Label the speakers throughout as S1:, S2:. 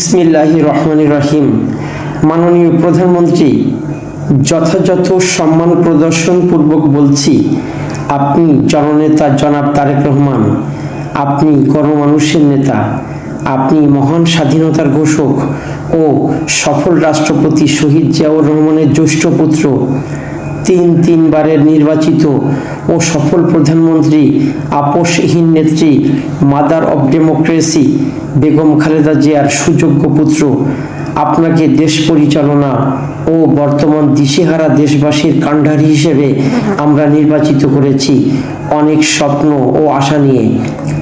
S1: বিসমিল্লাহি রহমান রহিম মাননীয় প্রধানমন্ত্রী, যথাযথ সম্মান প্রদর্শন পূর্বক বলছি, আপনি জননেতা জনাব তারেক রহমান, আপনি গণমানুষের নেতা, আপনি মহান স্বাধীনতার ঘোষক ও সফল রাষ্ট্রপতি শহীদ জিয়াউর রহমানের জ্যৈষ্ঠ পুত্র, তিন তিনবারের নির্বাচিত ও সফল প্রধানমন্ত্রী আপোষহীন নেত্রী mother of democracy Begum Khaleda জিয়ার সুযোগ্য পুত্র। আপনাকে দেশ পরিচালনা ও বর্তমান দিশেহারা দেশবাসীর কাণ্ডারি হিসেবে আমরা নির্বাচিত করেছি অনেক স্বপ্ন ও আশা নিয়ে।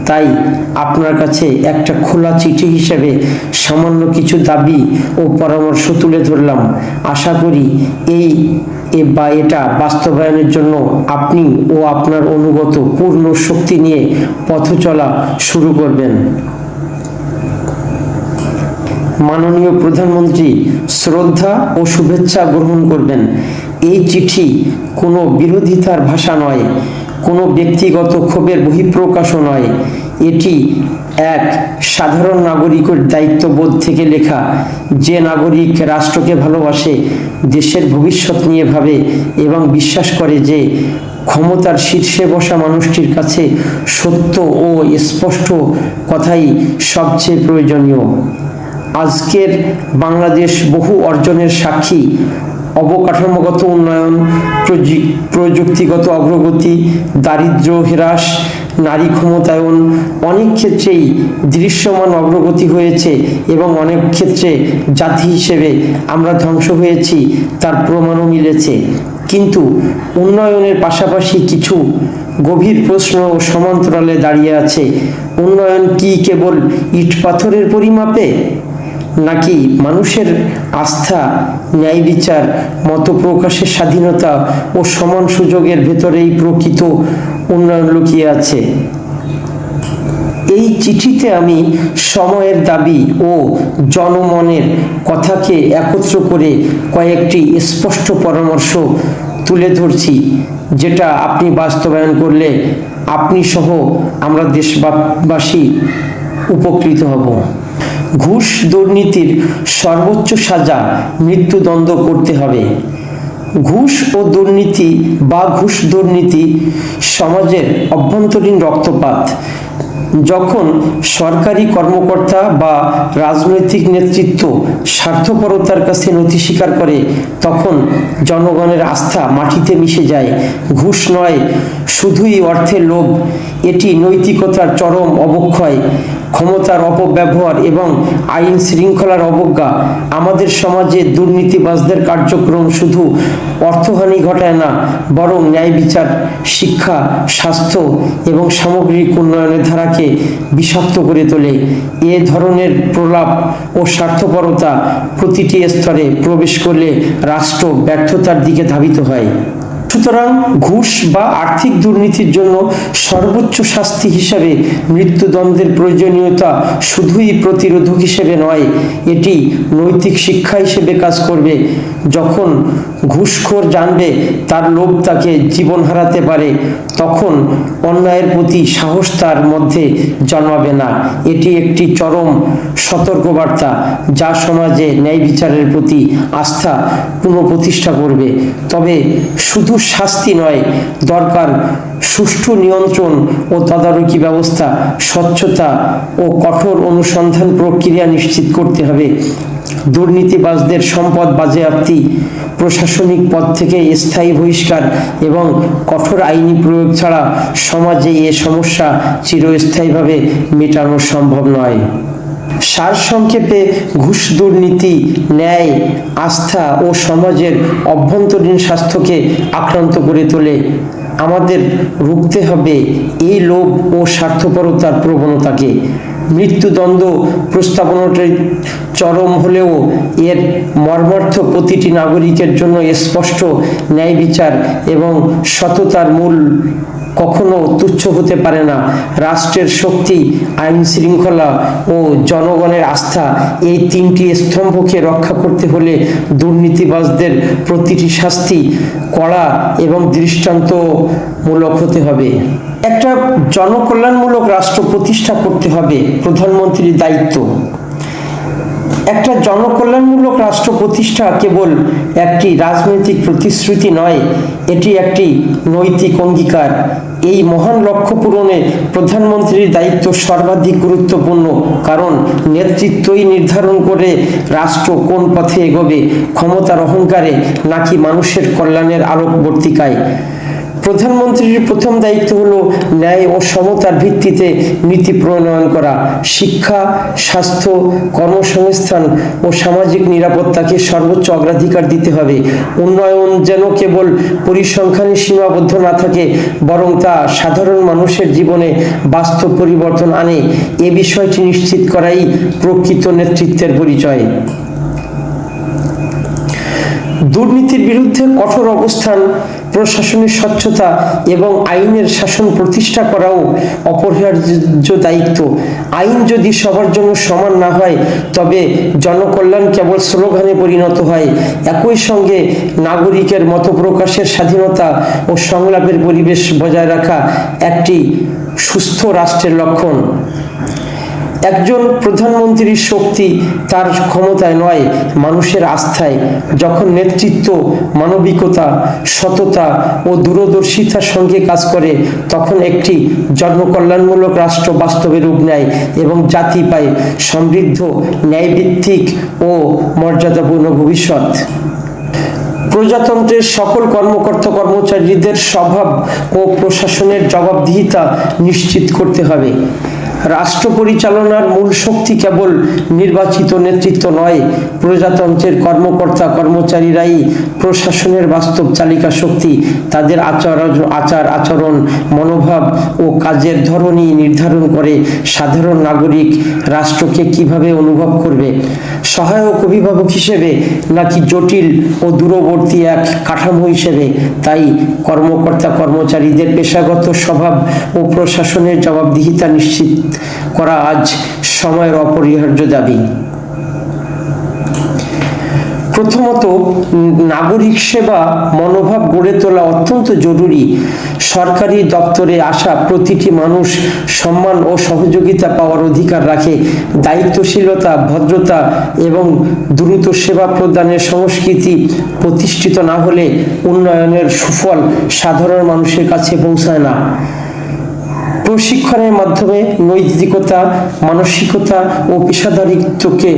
S1: তাই আপনার কাছে একটা খোলা চিঠি হিসেবে সামান্য কিছু দাবি ও পরামর্শ তুলে ধরলাম। আশা করি এই বা এটা বাস্তবায়নের জন্য আপনি ও আপনার অনুগত পূর্ণ শক্তি নিয়ে পথ চলা শুরু করবেন। মাননীয় প্রধানমন্ত্রী শ্রদ্ধা ও শুভেচ্ছা গ্রহণ করবেন। এই চিঠি কোনো বিরোধিতার ভাষা নয়, কোনো ব্যক্তিগত ক্ষোভের বহিঃপ্রকাশও নয়। এটি এক সাধারণ নাগরিকের দায়িত্ববোধ থেকে লেখা। যে নাগরিক রাষ্ট্রকে ভালোবাসে, দেশের ভবিষ্যৎ নিয়ে ভাবে এবং বিশ্বাস করে যে ক্ষমতার শীর্ষে বসা মানুষটির কাছে সত্য ও স্পষ্ট কথাই সবচেয়ে প্রয়োজনীয়। আজকের বাংলাদেশ বহু অর্জনের সাক্ষী। অবকাঠামোগত উন্নয়ন, প্রযু- প্রযুক্তিগত অগ্রগতি, দারিদ্র্য হ্রাস, নারী ক্ষমতায়ন অনেক ক্ষেত্রেই দৃশ্যমান অগ্রগতি হয়েছে এবং অনেক ক্ষেত্রে জাতি হিসেবে আমরা ধ্বংস হয়েছি, তার প্রমাণও মিলেছে। কিন্তু উন্নয়নের পাশাপাশি কিছু গভীর প্রশ্ন ও সমান্তরালে দাঁড়িয়ে আছে। উন্নয়ন কি কেবল ইট পাথরের পরিমাপে? নাকি মানুষের আস্থা, ন্যায় বিচার মত প্রকাশের স্বাধীনতা ও সমান সুযোগের ভেতরেই প্রকৃত উন্নয়ন লুকিয়ে আছে? এই চিঠিতে আমি সময়ের দাবি ও জনমনের কথাকে একত্র করে কয়েকটি স্পষ্ট পরামর্শ তুলে ধরছি, যেটা আপনি বাস্তবায়ন করলে আপনি সহ আমরা দেশবাসী উপকৃত হব। ঘুষ দুর্নীতির সর্বোচ্চ সাজা মৃত্যুদণ্ড করতে হবে। ঘুষ ও দুর্নীতি বা ঘুষ দুর্নীতি সমাজের অভ্যন্তরীণ রক্তপাত। যখন সরকারি কর্মকর্তা বা রাজনৈতিক নেতৃত্ব স্বার্থপরতার কাছে নথি স্বীকার করে, তখন জনগণের আস্থা মাটিতে মিশে যায়। ঘুষ নয়, শুধুই অর্থের লোভ। এটি নৈতিকতার চরম অবক্ষয়। ক্ষমতার অপব্যবহার এবং আইন শৃঙ্খলার অবজ্ঞা আমাদের সমাজে দুর্নীতিবাজদের কার্যক্রম শুধু অর্থহানি ঘটায় না, বরং ন্যায় বিচার, শিক্ষা, স্বাস্থ্য এবং সামগ্রিক উন্নয়নের ধারাকে বিষাক্ত করে তোলে। এ ধরনের প্রলাপ ও স্বার্থপরতা প্রতিটি স্তরে প্রবেশ করলে রাষ্ট্র ব্যর্থতার দিকে ধাবিত হয়। সুতরাং ঘুষ বা আর্থিক দুর্নীতির জন্য সর্বোচ্চ শাস্তি হিসাবে মৃত্যুদণ্ডের প্রয়োজনীয়তা শুধুই প্রতিরোধক হিসেবে নয়, এটি নৈতিক শিক্ষা হিসেবে কাজ করবে। যখন ঘুষখোর জানবে তার লোভ তাকে জীবন হারাতে পারে, তখন অন্যায়ের প্রতি সাহস তার মধ্যে জন্মাবে না। এটি একটি চরম সতর্কবার্তা যা সমাজে ন্যায় বিচারের প্রতি আস্থা পুনঃপ্রতিষ্ঠা করবে। তবে শুধু শাস্তি নয়, দরকার সুষ্ঠু নিয়ন্ত্রণ ও তদারকি ব্যবস্থা, স্বচ্ছতা ও কঠোর অনুসন্ধান প্রক্রিয়া নিশ্চিত করতে হবে। দুর্নীতিবাজদের সম্পদ বাজেয়াপ্তি প্রশাসনিক পদ থেকে স্থায়ী বহিষ্কার এবং কঠোর আইনি প্রয়োগ ছাড়া সমাজে এ সমস্যা চিরস্থায়ীভাবে মেটানো সম্ভব নয়। সারসংক্ষেপে ঘুষ দুর্নীতি, ন্যায়, আস্থা ও সমাজের অভ্যন্তরীণ স্বাস্থ্যকে আক্রান্ত করে তোলে। আমাদের রুখতে হবে এই লোভ ও স্বার্থপরতার প্রবণতাকে। মৃত্যুদণ্ড প্রস্তাবনাটি চরম হলেও এর মর্মার্থ প্রতিটি নাগরিকের জন্য স্পষ্ট ন্যায় বিচার এবং সততার মূল কখনো তুচ্ছ হতে পারে না। রাষ্ট্রের শক্তি, আইন শৃঙ্খলা ও জনগণের আস্থা এই তিনটি স্তম্ভকে রক্ষা করতে হলে দুর্নীতিবাজদের প্রতিটি শাস্তি কড়া এবং দৃষ্টান্তমূলক হতে হবে। একটা জনকল্যাণমূলক রাষ্ট্র প্রতিষ্ঠা করতে হবে, প্রধানমন্ত্রীর দায়িত্ব। একটা জনকল্যাণমূলক রাষ্ট্র প্রতিষ্ঠা কেবল একটি রাজনৈতিক প্রতিশ্রুতি নয়, এটি একটি নৈতিক অঙ্গীকার। এই মহান লক্ষ্য পূরণে প্রধানমন্ত্রীর দায়িত্ব সর্বাধিক গুরুত্বপূর্ণ, কারণ নেতৃত্বই নির্ধারণ করে রাষ্ট্র কোন পথে এগোবে, ক্ষমতার অহংকারে নাকি মানুষের কল্যাণের আলোকবর্তিকায়। প্রধানমন্ত্রীর প্রথম দায়িত্ব হলো ন্যায় ও সমতার ভিত্তিতে নীতি প্রণয়ন করা। শিক্ষা, স্বাস্থ্য, কর্মসংস্থান ও সামাজিক নিরাপত্তাকে সর্বোচ্চ অগ্রাধিকার দিতে হবে। উন্নয়ন যেন কেবল পরিসংখ্যানে সীমাবদ্ধ না থাকে, বরং তা সাধারণ মানুষের জীবনে বাস্তব পরিবর্তন আনে, এ বিষয়টি নিশ্চিত করাই প্রকৃত নেতৃত্বের পরিচয়। দুর্নীতির বিরুদ্ধে কঠোর অবস্থান প্রশাসনের স্বচ্ছতা এবং আইনের শাসন প্রতিষ্ঠা করাও অপরিহার্য দায়িত্ব। আইন যদি সবার জন্য সমান না হয়, তবে জনকল্যাণ কেবল স্লোগানে পরিণত হয়। একই সঙ্গে নাগরিকের মত প্রকাশের স্বাধীনতা ও সংলাপের পরিবেশ বজায় রাখা একটি সুস্থ রাষ্ট্রের লক্ষণ। একজন প্রধানমন্ত্রীর শক্তি তার ক্ষমতায় নয়, মানুষের আস্থায়। যখন নেতৃত্ব, মানবিকতা, সততা ও দূরদর্শিতার সঙ্গে কাজ করে, তখন একটি জনকল্যাণমূলক রাষ্ট্র বাস্তবে রূপ নেয় এবং জাতি পায় সমৃদ্ধ, ন্যায়ভিত্তিক ও মর্যাদাপূর্ণ ভবিষ্যৎ। প্রজাতন্ত্রের সকল কর্মকর্তা কর্মচারীদের স্বভাব ও প্রশাসনের জবাবদিহিতা নিশ্চিত করতে হবে। রাষ্ট্র পরিচালনার মূল শক্তি কেবল নির্বাচিত নেতৃত্ব নয়, প্রজাতন্ত্রের কর্মকর্তা, কর্মচারীরাই প্রশাসনের বাস্তব চালিকা শক্তি। তাদের আচার আচার আচরণ, মনোভাব ও কাজের ধরনই নির্ধারণ করে সাধারণ নাগরিক রাষ্ট্রকে কীভাবে অনুভব করবে। সহায়ক অভিভাবক হিসেবে নাকি জটিল ও দূরবর্তী এক কাঠামো হিসেবে? তাই কর্মকর্তা, কর্মচারীদের পেশাগত স্বভাব ও প্রশাসনের জবাবদিহিতা নিশ্চিত। করা আজ সময়ের অপরিহার্য দাবি। প্রথমত, নাগরিক সেবা মনোভাব গড়ে তোলা অত্যন্ত জরুরি। সরকারি দপ্তরে আসা প্রতিটি মানুষ সম্মান ও সহযোগিতা পাওয়ার অধিকার রাখে। দায়িত্বশীলতা, ভদ্রতা এবং দ্রুত সেবা প্রদানের সংস্কৃতি প্রতিষ্ঠিত না হলে উন্নয়নের সুফল সাধারণ মানুষের কাছে পৌঁছায় না। প্রশিক্ষণের মাধ্যমে নৈতিকতা মানসিকতা ও পেশাদারিত্বকে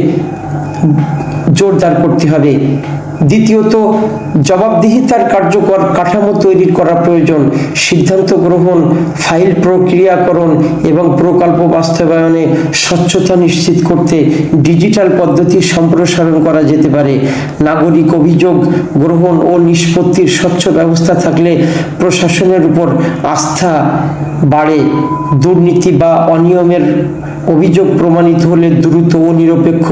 S1: জোরদার করতে হবে। দ্বিতীয়ত, জবাবদিহিতার কার্যকর কাঠামো তৈরি করা প্রয়োজন, সিদ্ধান্ত গ্রহণ, ফাইল প্রক্রিয়াকরণ এবং প্রকল্প বাস্তবায়নে স্বচ্ছতা নিশ্চিত করতে ডিজিটাল পদ্ধতি সম্প্রসারণ করা যেতে পারে। নাগরিক অভিযোগ গ্রহণ ও নিষ্পত্তির স্বচ্ছ ব্যবস্থা থাকলে প্রশাসনের উপর আস্থা বাড়ে। দুর্নীতি বা অনিয়মের অভিযোগ প্রমাণিত হলে দ্রুত ও নিরপেক্ষ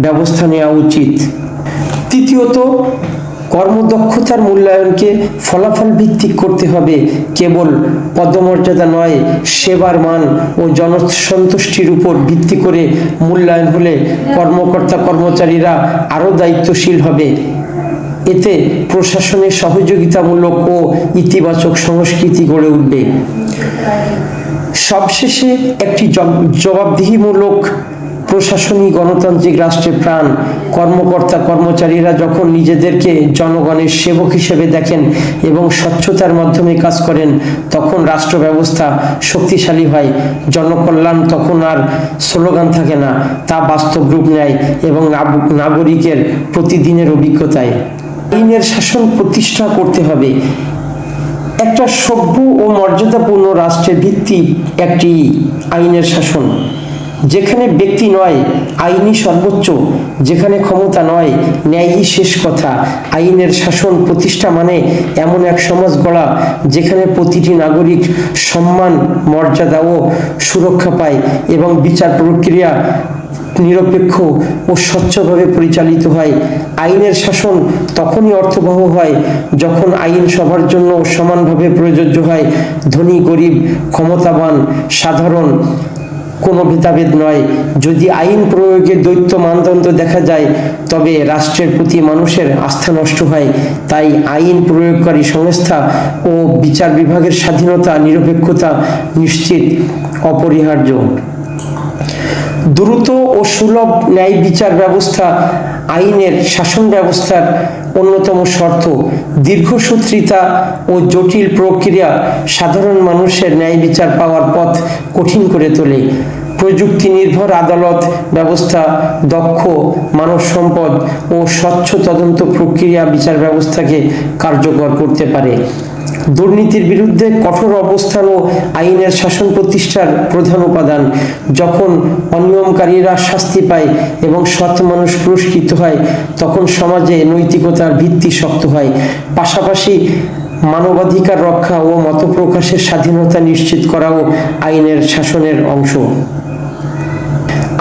S1: ব্যবস্থা নেওয়া উচিত। তৃতীয়ত, কর্মদক্ষতার মূল্যায়নকে ফলাফল ভিত্তিক করতে হবে। কেবল পদমর্যাদা নয়, সেবার মান ও জনসন্তুষ্টির উপর ভিত্তি করে মূল্যায়ন হলে কর্মকর্তা কর্মচারীরা আরও দায়িত্বশীল হবে। এতে প্রশাসনের সহযোগিতামূলক ও ইতিবাচক সংস্কৃতি গড়ে উঠবে। সবশেষে একটি জবাবদিহিমূলক প্রশাসনিক গণতান্ত্রিক রাষ্ট্রের প্রাণ, কর্মকর্তা, কর্মচারীরা যখন নিজেদেরকে জনগণের সেবক হিসেবে দেখেন এবং স্বচ্ছতার মাধ্যমে কাজ করেন, তখন রাষ্ট্র ব্যবস্থা শক্তিশালী হয়। জনকল্যাণ তখন আর স্লোগান থাকে না, তা বাস্তব রূপ নেয় এবং নাগরিকের প্রতিদিনের অভিজ্ঞতায়। আইনের শাসন প্রতিষ্ঠা করতে হবে। একটা সভ্য ও মর্যাদাপূর্ণ রাষ্ট্রের ভিত্তি একটি আইনের শাসন। যেখানে ব্যক্তি নয়, আইনই সর্বোচ্চ। যেখানে ক্ষমতা নয়, ন্যায়ই শেষ কথা। আইনের শাসন প্রতিষ্ঠা মানে এমন এক সমাজ গড়া, যেখানে প্রতিটি নাগরিক সম্মান, মর্যাদা ও সুরক্ষা পায় এবং বিচার প্রক্রিয়া নিরপেক্ষ ও স্বচ্ছভাবে পরিচালিত হয়। আইনের শাসন তখনই অর্থবহ হয় যখন আইন সবার জন্য সমানভাবে প্রযোজ্য হয়। ধনী, গরিব, ক্ষমতাবান, সাধারণ কোনো ভেদাভেদ নয়। যদি আইন প্রয়োগে দ্বৈত মানদণ্ড দেখা যায়, তবে রাষ্ট্রের প্রতি মানুষের আস্থা নষ্ট হয়। তাই আইন প্রয়োগকারী সংস্থা ও বিচার বিভাগের স্বাধীনতা, নিরপেক্ষতা নিশ্চিত, অপরিহার্য। দ্রুত ও সুলভ ন্যায় বিচার ব্যবস্থা, আইনের শাসন ব্যবস্থার অন্যতম শর্ত দীর্ঘসূত্রিতা ও জটিল প্রক্রিয়া সাধারণ মানুষের ন্যায় বিচার পাওয়ার পথ কঠিন করে তোলে। প্রযুক্তি নির্ভর আদালত ব্যবস্থা, দক্ষ মানব সম্পদ ও স্বচ্ছ তদন্ত প্রক্রিয়া বিচার ব্যবস্থাকে কার্যকর করতে পারে। দুর্নীতির বিরুদ্ধে কঠোর অবস্থান ও আইনের শাসন প্রতিষ্ঠার প্রধান উপাদান। যখন অনিয়মকারীরা শাস্তি পায় এবং সৎ মানুষ পুরস্কৃত হয়, তখন সমাজে নৈতিকতার ভিত্তি শক্ত হয়। পাশাপাশি মানবাধিকার রক্ষা ও মত প্রকাশের স্বাধীনতা নিশ্চিত করাও আইনের শাসনের অংশ।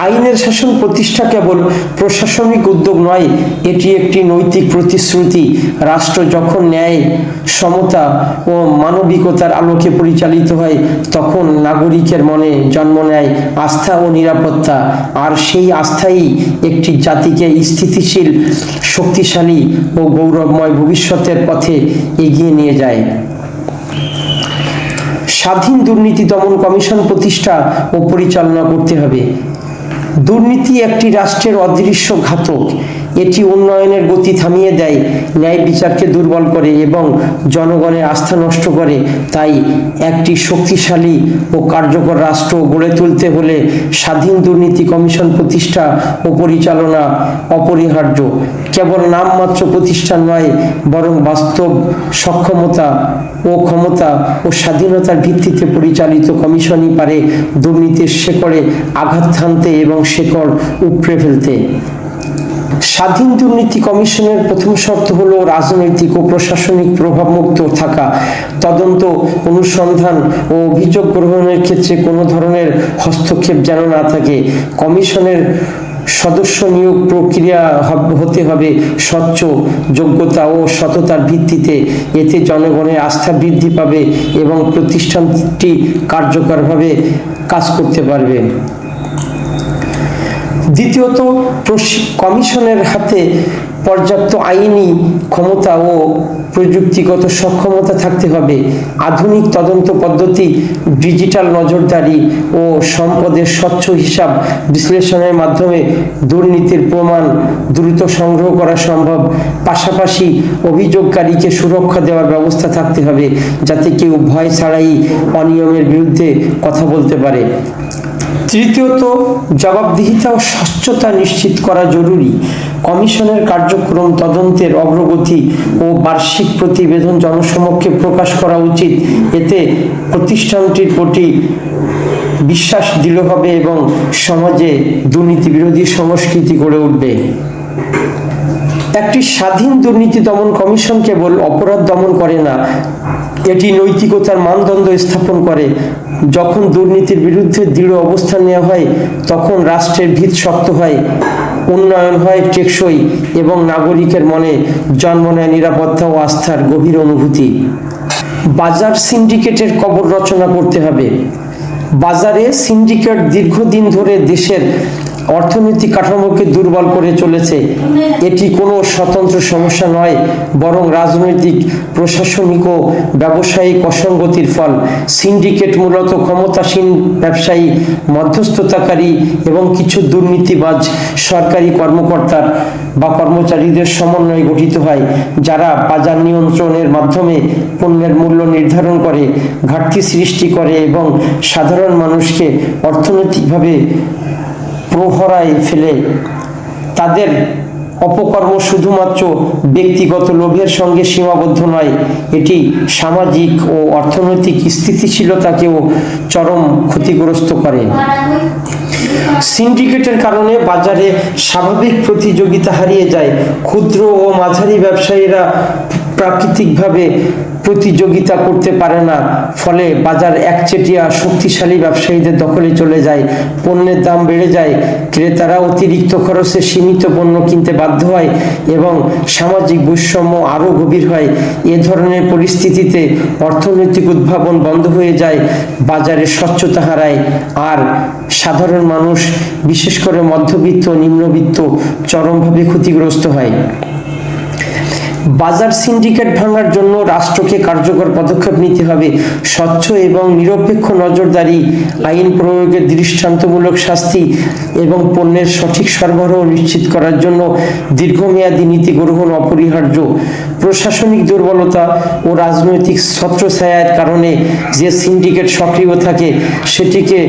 S1: আইনের শাসন প্রতিষ্ঠা কেবল প্রশাসনিক উদ্যোগ নয়, এটি একটি নৈতিক প্রতিশ্রুতি। রাষ্ট্র যখন ন্যায়, সমতা ও মানবিকতার আলোকে পরিচালিত হয়, তখন নাগরিকের মনে জন্ম নেয় আস্থা ও নিরাপত্তা। আর সেই আস্থাই একটি জাতিকে স্থিতিশীল, শক্তিশালী ও গৌরবময় ভবিষ্যতের পথে এগিয়ে নিয়ে যায়। স্বাধীন দুর্নীতি দমন কমিশন প্রতিষ্ঠা ও পরিচালনা করতে হবে। দুর্নীতি একটি রাষ্ট্রের অদৃশ্য ঘাতক। এটি উন্নয়নের গতি থামিয়ে দেয়, ন্যায় বিচারকে দুর্বল করে এবং জনগণের আস্থা নষ্ট করে। তাই একটি শক্তিশালী ও কার্যকর রাষ্ট্র গড়ে তুলতে হলে স্বাধীন দুর্নীতি কমিশন প্রতিষ্ঠা ও পরিচালনা অপরিহার্য। কেবল নামমাত্র প্রতিষ্ঠান নয়, বরং বাস্তব সক্ষমতা ও ক্ষমতা ও স্বাধীনতার ভিত্তিতে পরিচালিত কমিশনই পারে দুর্নীতির শেকড়ে আঘাত হানতে এবং শেকড় উপড়ে ফেলতে। স্বাধীন দুর্নীতি কমিশনের প্রথম শর্ত হলো রাজনৈতিক ও প্রশাসনিক প্রভাবমুক্ত থাকা। তদন্ত, অনুসন্ধান ও অভিযোগ গ্রহণের ক্ষেত্রে কোনো ধরনের হস্তক্ষেপ যেন না থাকে। কমিশনের সদস্য নিয়োগ প্রক্রিয়া হতে হবে স্বচ্ছ, যোগ্যতা ও সততার ভিত্তিতে। এতে জনগণের আস্থা বৃদ্ধি পাবে এবং প্রতিষ্ঠানটি কার্যকরভাবে কাজ করতে পারবে। দ্বিতীয়ত কমিশনের হাতে পর্যাপ্ত আইনি ক্ষমতা ও প্রযুক্তিগত সক্ষমতা থাকতে হবে। আধুনিক তদন্ত পদ্ধতি, ডিজিটাল নজরদারি ও সম্পদের স্বচ্ছ হিসাব বিশ্লেষণের মাধ্যমে দুর্নীতির প্রমাণ দ্রুত সংগ্রহ করা সম্ভব। পাশাপাশি অভিযোগকারীকে সুরক্ষা দেওয়ার ব্যবস্থা থাকতে হবে, যাতে কেউ ভয় ছাড়াই অনিয়মের বিরুদ্ধে কথা বলতে পারে। তৃতীয়ত, জবাবদিহিতা ও স্বচ্ছতা নিশ্চিত করা জরুরি। কমিশনের কার্যক্রম তদন্তের অগ্রগতি ও বার্ষিক প্রতিবেদন জনসমক্ষে প্রকাশ করা উচিত। এতে প্রতিষ্ঠানটির প্রতি বিশ্বাস দৃঢ় হবে এবং সমাজে দুর্নীতি বিরোধী সংস্কৃতি গড়ে উঠবে। একটি স্বাধীন দুর্নীতি দমন কমিশন কেবল অপরাধ দমন করে না, এটি নৈতিকতার মানদণ্ড স্থাপন করে। যখন দুর্নীতির বিরুদ্ধে দৃঢ় অবস্থান নেওয়া হয়, তখন রাষ্ট্রের ভিত শক্ত হয়, উন্নয়ন হয় টেকসই এবং নাগরিকের মনে জন্ম নেয় নিরাপত্তা ও আস্থার গভীর অনুভূতি। বাজার সিন্ডিকেটের কবর রচনা করতে হবে। বাজারে সিন্ডিকেট দীর্ঘদিন ধরে দেশের অর্থনৈতিক কাঠামোকে দুর্বল করে চলেছে। এটি কোনো স্বতন্ত্র সমস্যা নয়, বরং রাজনৈতিক, প্রশাসনিক ও ব্যবসায়িক অসঙ্গতির ফল। সিন্ডিকেট মূলত ক্ষমতাসীন ব্যবসায়ী, মধ্যস্থতাকারী এবং কিছু দুর্নীতিবাজ সরকারি কর্মকর্তার বা কর্মচারীদের সমন্বয়ে গঠিত হয়, যারা বাজার নিয়ন্ত্রণের মাধ্যমে পণ্যের মূল্য নির্ধারণ করে, ঘাটতি সৃষ্টি করে এবং সাধারণ মানুষকে অর্থনৈতিকভাবে প্রহরায় ফেলে। তাদের অপকর্ম শুধুমাত্র ব্যক্তিগত লোভের সঙ্গে সীমাবদ্ধ নয়, এটি সামাজিক ও অর্থনৈতিক স্থিতিশীলতাকেও চরম ক্ষতিগ্রস্ত করে। সিন্ডিকেটের কারণে বাজারে স্বাভাবিক প্রতিযোগিতা হারিয়ে যায়। ক্ষুদ্র ও মাঝারি ব্যবসায়ীরা প্রাকৃতিকভাবে প্রতিযোগিতা করতে পারে না, ফলে বাজার একচেটিয়া শক্তিশালী ব্যবসায়ীদের দখলে চলে যায়, পণ্যের দাম বেড়ে যায়, ক্রেতারা অতিরিক্ত খরচে সীমিত পণ্য কিনতে বাধ্য হয় এবং সামাজিক বৈষম্য আরও গভীর হয়। এ ধরনের পরিস্থিতিতে অর্থনৈতিক উদ্ভাবন বন্ধ হয়ে যায়, বাজারে স্বচ্ছতা হারায়, আর সাধারণ মানুষ, বিশেষ করে মধ্যবিত্ত নিম্নবিত্ত, চরমভাবে ক্ষতিগ্রস্ত হয়। বাজার সিন্ডিকেট ভাঙার জন্য রাষ্ট্রকে কার্যকর পদক্ষেপ নিতে হবে। স্বচ্ছ এবং নিরপেক্ষ নজরদারি, আইন প্রয়োগের দৃষ্টান্তমূলক শাস্তি এবং পণ্যের সঠিক সরবরাহ নিশ্চিত করার জন্য দীর্ঘমেয়াদী নীতি গ্রহণ অপরিহার্য। প্রশাসনিক দুর্বলতা ও রাজনৈতিক ছত্রছায়ার কারণে যে সিন্ডিকেট সক্রিয় থাকে, সেটিকে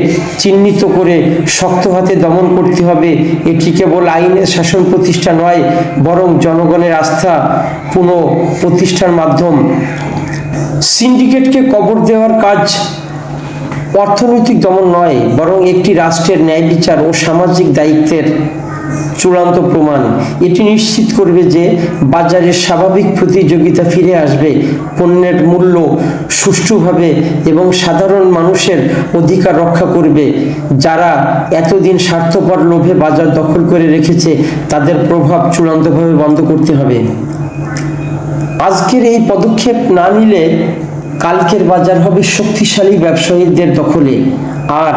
S1: চিহ্নিত করে শক্ত হাতে দমন করতে হবে। এটি কেবল আইনের শাসন প্রতিষ্ঠা নয়, বরং জনগণের আস্থা পুনঃ প্রতিষ্ঠার মাধ্যম। সিন্ডিকেটকে কবর দেওয়ার কাজ অর্থনৈতিক দমন নয়, বরং একটি রাষ্ট্রের ন্যায় বিচার ও সামাজিক দায়িত্বের চূড়ান্ত প্রমাণ। এটি নিশ্চিত করবে যে বাজারের স্বাভাবিক প্রতিযোগিতা ফিরে আসবে, পণ্যের মূল্য সুষ্ঠুভাবে এবং সাধারণ মানুষের অধিকার রক্ষা করবে। যারা এতদিন স্বার্থপর লোভে বাজার দখল করে রেখেছে, তাদের প্রভাব চূড়ান্তভাবে বন্ধ করতে হবে। আজকের এই পদক্ষেপ না নিলে কালকের বাজার হবে শক্তিশালী ব্যবসায়ীদের দখলে। আর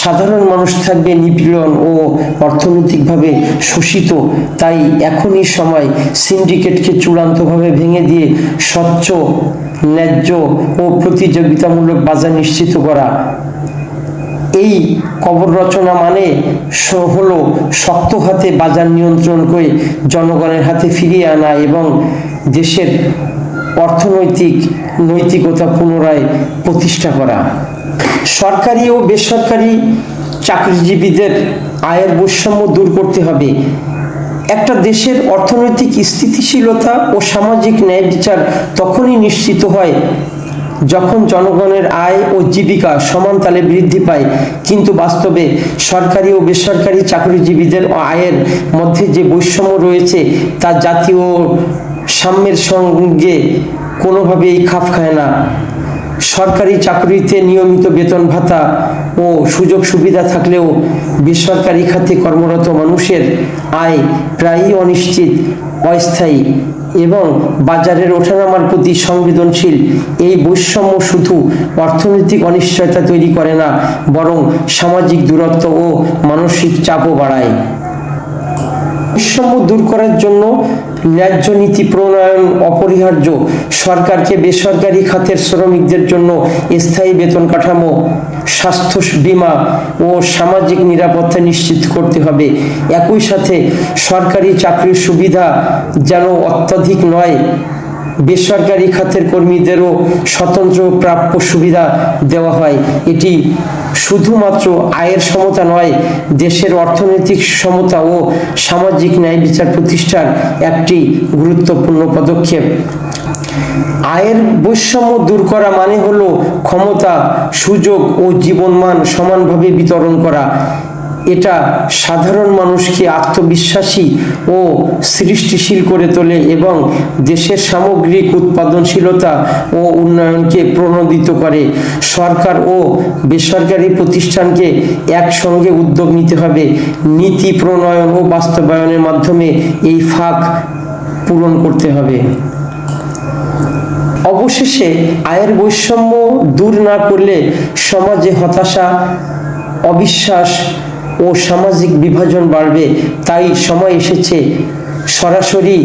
S1: সাধারণ মানুষ থাকবে নিপীড়ন ও অর্থনৈতিকভাবে শোষিত। তাই এখনই সময় সিন্ডিকেটকে চূড়ান্তভাবে ভেঙে দিয়ে স্বচ্ছ, ন্যায্য ও প্রতিযোগিতামূলক বাজার নিশ্চিত করা। এই কবর রচনা মানে হলো শক্ত হাতে বাজার নিয়ন্ত্রণ করে জনগণের হাতে ফিরিয়ে আনা এবং দেশের অর্থনৈতিক নৈতিকতা পুনরায় প্রতিষ্ঠা করা। সরকারি ও বেসরকারি চাকরিজীবীদের আয়ের বৈষম্য দূর করতে হবে। একটা দেশের অর্থনৈতিক স্থিতিশীলতা ও সামাজিক ন্যায় বিচার তখনই নিশ্চিত হয় যখন জনগণের আয় ও জীবিকা সমান তালে বৃদ্ধি পায়। কিন্তু বাস্তবে সরকারি ও বেসরকারি চাকরিজীবীদের আয়ের মধ্যে যে বৈষম্য রয়েছে তা জাতীয় সাম্যের সঙ্গে কোনোভাবেই খাপ খায় না। সরকারি চাকরিতে নিয়মিত বেতন ভাতা ও সুযোগ সুবিধা থাকলেও বেসরকারি খাতে কর্মরত মানুষের আয় প্রায়ই অনিশ্চিত, অস্থায়ী এবং বাজারের ওঠানামার প্রতি সংবেদনশীল। এই বৈষম্য শুধু অর্থনৈতিক অনিশ্চয়তা তৈরি করে না, বরং সামাজিক দূরত্ব ও মানসিক চাপও বাড়ায়। বৈষম্য দূর করার জন্য ন্যায্য নীতি প্রণয়ন অপরিহার্য। সরকারকে বেসরকারি খাতের শ্রমিকদের জন্য স্থায়ী বেতন কাঠামো, স্বাস্থ্য বিমা ও সামাজিক নিরাপত্তা নিশ্চিত করতে হবে। একই সাথে সরকারি চাকরির সুবিধা যেন অত্যাধিক নয়। বেসরকারি খাতের কর্মীদেরও স্বতন্ত্র প্রাপ্য সুবিধা দেওয়া হয়। এটি শুধুমাত্র আয়ের সমতা নয়, দেশের অর্থনৈতিক সমতা ও সামাজিক ন্যায় বিচার প্রতিষ্ঠার একটি গুরুত্বপূর্ণ পদক্ষেপ। আয়ের বৈষম্য দূর করা মানে হলো ক্ষমতা, সুযোগ ও জীবনমান সমানভাবে বিতরণ করা। এটা সাধারণ মানুষকে আত্মবিশ্বাসী ও সৃষ্টিশীল করে তোলে এবং দেশের সামগ্রিক উৎপাদনশীলতা ও উন্নয়নকে প্রণোদিত করে। সরকার ও বেসরকারি প্রতিষ্ঠানকে একসঙ্গে উদ্যোগ নিতে হবে। নীতি প্রণয়ন ও বাস্তবায়নের মাধ্যমে এই ফাঁক পূরণ করতে হবে। অবশেষে আয়ের বৈষম্য দূর না করলে সমাজে হতাশা, অবিশ্বাস ও সামাজিক বিভাজন বাড়বে। তাই সময় এসেছে সরাসরি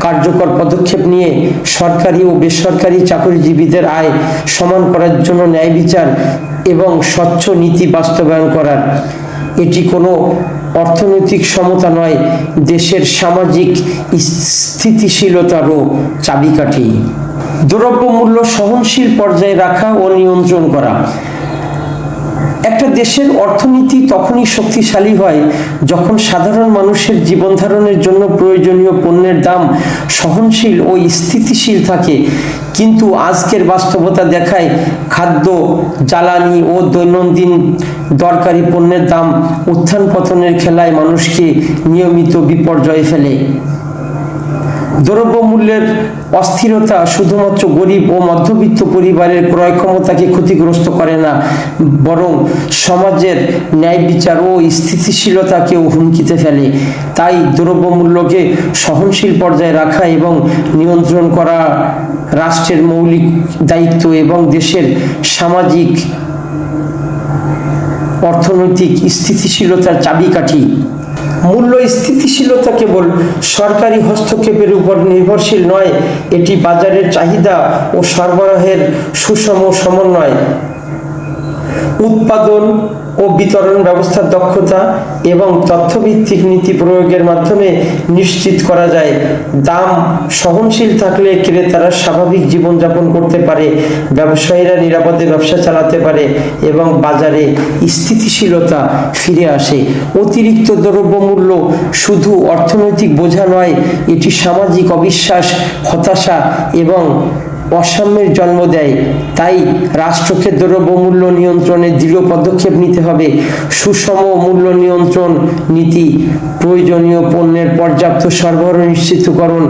S1: কার্যকর পদক্ষেপ নিয়ে সরকারি ও বেসরকারি চাকরিজীবীদের আয় সমান করার জন্য ন্যায় বিচার এবং স্বচ্ছ নীতি বাস্তবায়ন করার। এটি কোনো অর্থনৈতিক সমতা নয়, দেশের সামাজিক স্থিতিশীলতারও চাবিকাঠি। দ্রব্যমূল্য সহনশীল পর্যায়ে রাখা ও নিয়ন্ত্রণ করা। একটা দেশের অর্থনীতি তখনই শক্তিশালী হয় যখন সাধারণ মানুষের জীবন ধারণের জন্য প্রয়োজনীয় পণ্যের দাম সহনশীল ও স্থিতিশীল থাকে। কিন্তু আজকের বাস্তবতা দেখায় খাদ্য, জ্বালানি ও দৈনন্দিন দরকারি পণ্যের দাম উত্থান পতনের খেলায় মানুষকে নিয়মিত বিপর্যয়ে ফেলে। দ্রব্যমূল্যের অস্থিরতা শুধুমাত্র গরিব ও মধ্যবিত্ত পরিবারের ক্রয় ক্ষমতাকে ক্ষতিগ্রস্ত করে না, বরং সমাজের ন্যায় বিচার ও স্থিতিশীলতাকেও হুমকিতে ফেলে। তাই দ্রব্যমূল্যকে সহনশীল পর্যায়ে রাখা এবং নিয়ন্ত্রণ করা রাষ্ট্রের মৌলিক দায়িত্ব এবং দেশের সামাজিক, অর্থনৈতিক স্থিতিশীলতার চাবিকাঠি। মূল্য স্থিতিশীলতা কেবল সরকারি হস্তক্ষেপের উপর নির্ভরশীল নয়, এটি বাজারের চাহিদা ও সরবরাহের সুষম সমন্বয়। উৎপাদন ও বিতরণ ব্যবস্থার দক্ষতা এবং তথ্যভিত্তিক নীতি প্রয়োগের মাধ্যমে নিশ্চিত করা যায়। দাম সহনশীল থাকলে ক্রেতারা স্বাভাবিক জীবনযাপন করতে পারে, ব্যবসায়ীরা নিরাপদে ব্যবসা চালাতে পারে এবং বাজারে স্থিতিশীলতা ফিরে আসে। অতিরিক্ত দ্রব্যমূল্য শুধু অর্থনৈতিক বোঝা নয়, এটি সামাজিক অবিশ্বাস, হতাশা এবং অসাম্যের জন্ম দেয়। তাই রাষ্ট্রকে দ্রব্যমূল্য নিয়ন্ত্রণে দৃঢ় পদক্ষেপ নিতে হবে। সুষম মূল্য নিয়ন্ত্রণ নীতি, প্রয়োজনীয় পণ্যের পর্যাপ্ত সরবরাহ নিশ্চিতকরণ,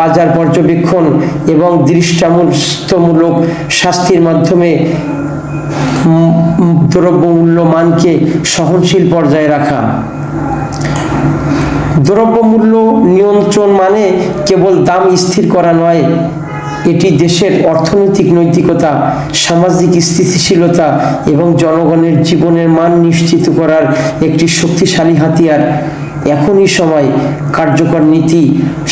S1: বাজার পর্যবেক্ষণ এবং দৃষ্টামূলক শাস্তির মাধ্যমে দ্রব্যমূল্য মানকে সহনশীল পর্যায়ে রাখা। দ্রব্যমূল্য নিয়ন্ত্রণ মানে কেবল দাম স্থির করা নয় এটি দেশের অর্থনৈতিক নৈতিকতা, সামাজিক স্থিতিশীলতা এবং জনগণের জীবনের মান নিশ্চিত করার একটি শক্তিশালী হাতিয়ার। এখনই সময় কার্যকর নীতি,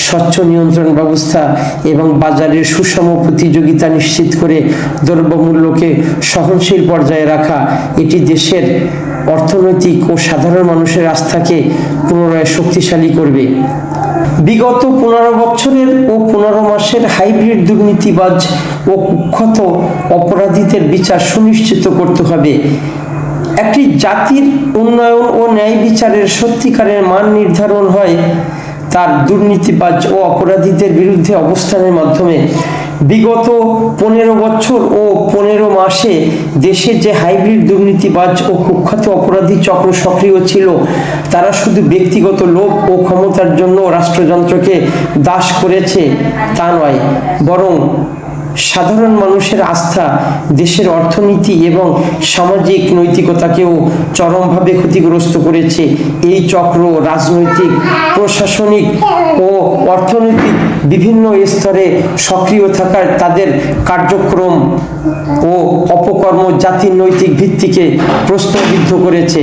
S1: স্বচ্ছ নিয়ন্ত্রণ ব্যবস্থা এবং বাজারের সুষম প্রতিযোগিতা নিশ্চিত করে দ্রব্যমূল্যকে সহনশীল পর্যায়ে রাখা এটি দেশের অর্থনৈতিক ও সাধারণ মানুষের আস্থাকে পুনরায় শক্তিশালী করবে। বিগত পনেরো বছরের ও পনেরো মাসের হাইব্রিড দুর্নীতিবাজ ও কুখ্যাত অপরাধীদের বিচার সুনিশ্চিত করতে হবে। একটি জাতির উন্নয়ন ও ন্যায় বিচারের সত্যিকারের মান নির্ধারণ হয়। তার দুর্নীতিবাজ ও অপরাধীদের বিরুদ্ধে অবস্থানের মাধ্যমে বিগত পনেরো বছর ও পনেরো মাসে দেশের যে হাইব্রিড দুর্নীতিবাজ ও কুখ্যাত অপরাধী চক্র সক্রিয় ছিল, তারা শুধু ব্যক্তিগত লোভ ও ক্ষমতার জন্য রাষ্ট্রযন্ত্রকে দাস করেছে তা নয়, বরং সাধারণ মানুষের আস্থা দেশের অর্থনীতি এবং সামাজিক নৈতিকতাকেও চরমভাবে ক্ষতিগ্রস্ত করেছে এই চক্র, রাজনৈতিক, প্রশাসনিক ও অর্থনৈতিক বিভিন্ন স্তরে সক্রিয় থাকার তাদের কার্যক্রম ও অপকর্ম জাতির নৈতিক ভিত্তিকে প্রশ্নবিদ্ধ করেছে।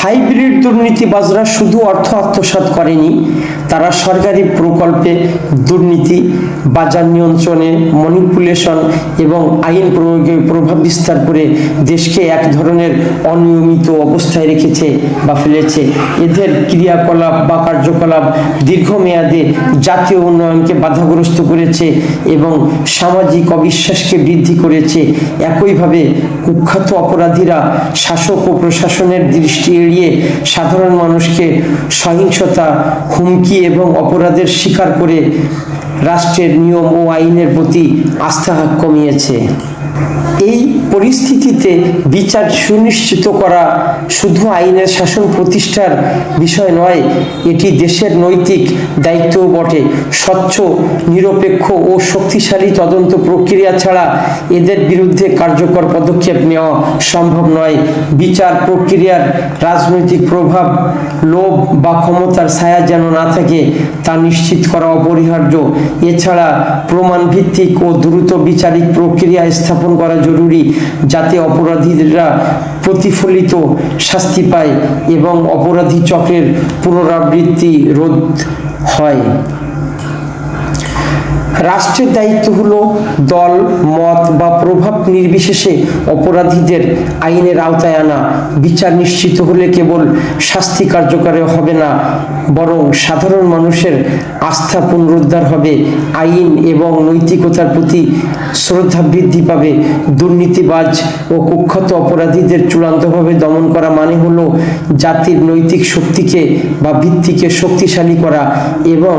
S1: হাইব্রিড দুর্নীতিবাজরা শুধু অর্থ আত্মসাৎ করেনি তারা সরকারি প্রকল্পে দুর্নীতি, বাজার নিয়ন্ত্রণে মনিপুলেশন এবং আইন প্রয়োগে প্রভাব বিস্তার করে দেশকে এক ধরনের অনিয়মিত অবস্থায় রেখেছে বা ফেলেছে। এদের ক্রিয়াকলাপ বা কার্যকলাপ দীর্ঘমেয়াদে জাতীয় উন্নয়নকে বাধাগ্রস্ত করেছে এবং সামাজিক অবিশ্বাসকে বৃদ্ধি করেছে। একইভাবে কুখ্যাত অপরাধীরা শাসক ও প্রশাসনের দৃষ্টি এড়িয়ে সাধারণ মানুষকে সহিংসতা, হুমকি এবং অপরাধের শিকার করে রাষ্ট্রের নিয়ম ও আইনের প্রতি আস্থা কমিয়েছে। এই পরিস্থিতিতে বিচার সুনিশ্চিত করা শুধু আইনের শাসন প্রতিষ্ঠার বিষয় নয়, এটি দেশের নৈতিক দায়িত্বও বটে। স্বচ্ছ, নিরপেক্ষ ও শক্তিশালী তদন্ত প্রক্রিয়া ছাড়া এদের বিরুদ্ধে কার্যকর পদক্ষেপ নেওয়া সম্ভব নয়। বিচার প্রক্রিয়ার রাজনৈতিক প্রভাব, লোভ বা ক্ষমতার ছায়া যেন না থাকে, তা নিশ্চিত করা অপরিহার্য। এছাড়া প্রমাণ ভিত্তিক ও দ্রুত বিচারিক প্রক্রিয়া স্থাপন করা জরুরি, যাতে অপরাধীরা প্রতিফলিত শাস্তি পায় এবং অপরাধী চক্রের পুনরাবৃত্তি রোধ হয়। রাষ্ট্রের দায়িত্ব হলো দল, মত বা প্রভাব নির্বিশেষে অপরাধীদের আইনের আওতায় আনা, বিচার নিশ্চিত হলে কেবল শাস্তি কার্যকরে হবে না, বরং সাধারণ মানুষের আস্থা পুনরুদ্ধার হবে, আইন এবং নৈতিকতার প্রতি শ্রদ্ধা বৃদ্ধি পাবে, দুর্নীতিবাজ ও কুখ্যাত অপরাধীদের চূড়ান্তভাবে দমন করা মানে হলো জাতির নৈতিক শক্তিকে বা ভিত্তিকে শক্তিশালী করা এবং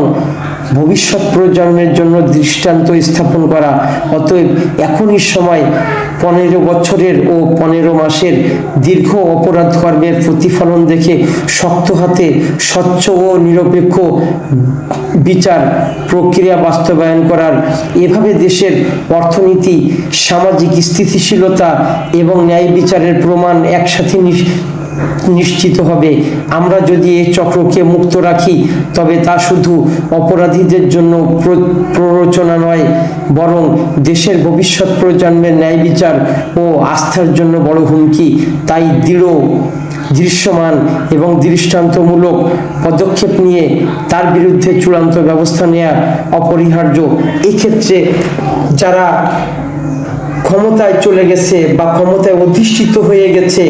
S1: ভবিষ্যৎ প্রজন্মের জন্য দৃষ্টান্ত স্থাপন করা। অতএব এখনই সময় পনেরো বছরের ও পনেরো মাসের দীর্ঘ অপরাধ কর্মের প্রতিফলন দেখে শক্ত হাতে স্বচ্ছ ও নিরপেক্ষ বিচার প্রক্রিয়া বাস্তবায়ন করার। এভাবে দেশের অর্থনীতি, সামাজিক স্থিতিশীলতা এবং ন্যায় বিচারের প্রমাণ একসাথে নিশ্চিত হবে। আমরা যদি এই চক্রকে মুক্ত রাখি, তবে তা শুধু অপরাধীদের জন্য প্র- প্ররোচনা নয়, বরং দেশের ভবিষ্যৎ প্রজন্মের ন্যায় বিচার ও আস্থার জন্য বড় হুমকি। তাই দৃঢ়, দৃশ্যমান এবং দৃষ্টান্তমূলক পদক্ষেপ নিয়ে তার বিরুদ্ধে চূড়ান্ত ব্যবস্থা নেওয়া অপরিহার্য। এক্ষেত্রে যারা ক্ষমতায় চলে গেছে বা ক্ষমতায় অধিষ্ঠিত হয়ে গেছে,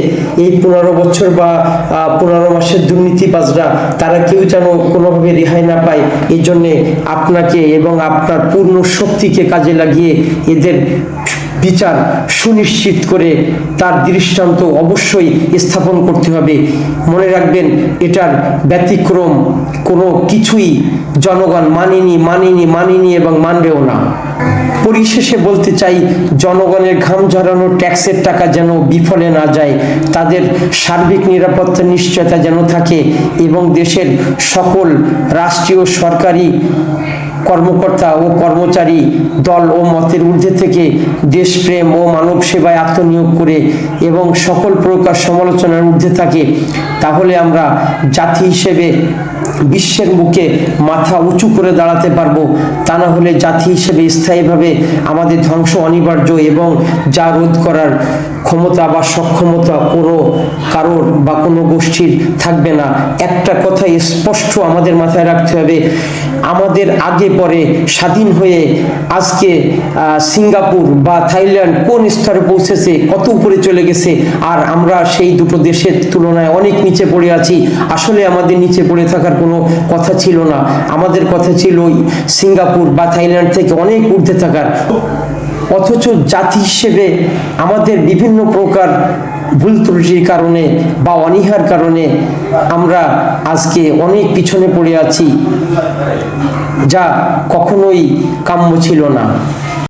S1: এই পনেরো বছর বা পনেরো মাসের দুর্নীতিবাজরা, তারা কেউ যেন কোনোভাবে রেহাই না পায় এই জন্যে আপনাকে এবং আপনার পূর্ণ শক্তিকে কাজে লাগিয়ে এদের বিচার সুনিশ্চিত করে তার দৃষ্টান্ত অবশ্যই স্থাপন করতে হবে। মনে রাখবেন, এটার ব্যতিক্রম কোনো কিছুই জনগণ মানেনি মানেনি মানেনি এবং মানবেও না। পরিশেষে বলতে চাই, জনগণের ঘাম ঝরানো ট্যাক্সের টাকা যেন বিফলে না যায়, তাদের সার্বিক নিরাপত্তা নিশ্চয়তা যেন থাকে এবং দেশের সকল রাষ্ট্রীয় সরকারি কর্মকর্তা ও কর্মচারী দল ও মতের ঊর্ধ্বে থেকে দেশপ্রেম ও মানব সেবায় আত্মনিয়োগ করে এবং সকল প্রকার সমালোচনার ঊর্ধ্বে থাকে, তাহলে আমরা জাতি হিসেবে বিশ্বের বুকে মাথা উঁচু করে দাঁড়াতে পারব। তা না হলে জাতি হিসেবে স্থায়ীভাবে আমাদের ধ্বংস অনিবার্য এবং যা রোধ করার ক্ষমতা বা সক্ষমতা কোনো কারোর বা কোনো গোষ্ঠীর থাকবে না। একটা কথা স্পষ্ট আমাদের মাথায় রাখতে হবে, আমাদের আগে পরে স্বাধীন হয়ে আজকে সিঙ্গাপুর বা থাইল্যান্ড কোন স্তরে পৌঁছেছে, কত উপরে চলে গেছে, আর আমরা সেই দুটো দেশের তুলনায় অনেক নিচে পড়ে আছি। আসলে আমাদের নিচে পড়ে থাকার কোনো কথা ছিল না। আমাদের কথা ছিল ওই সিঙ্গাপুর বা থাইল্যান্ড থেকে অনেক ঊর্ধ্বে থাকার। অথচ জাতি হিসেবে আমাদের বিভিন্ন প্রকার ভুল ত্রুটির কারণে বা অনীহার কারণে আমরা আজকে অনেক পিছনে পড়ে আছি, যা কখনোই কাম্য ছিল না।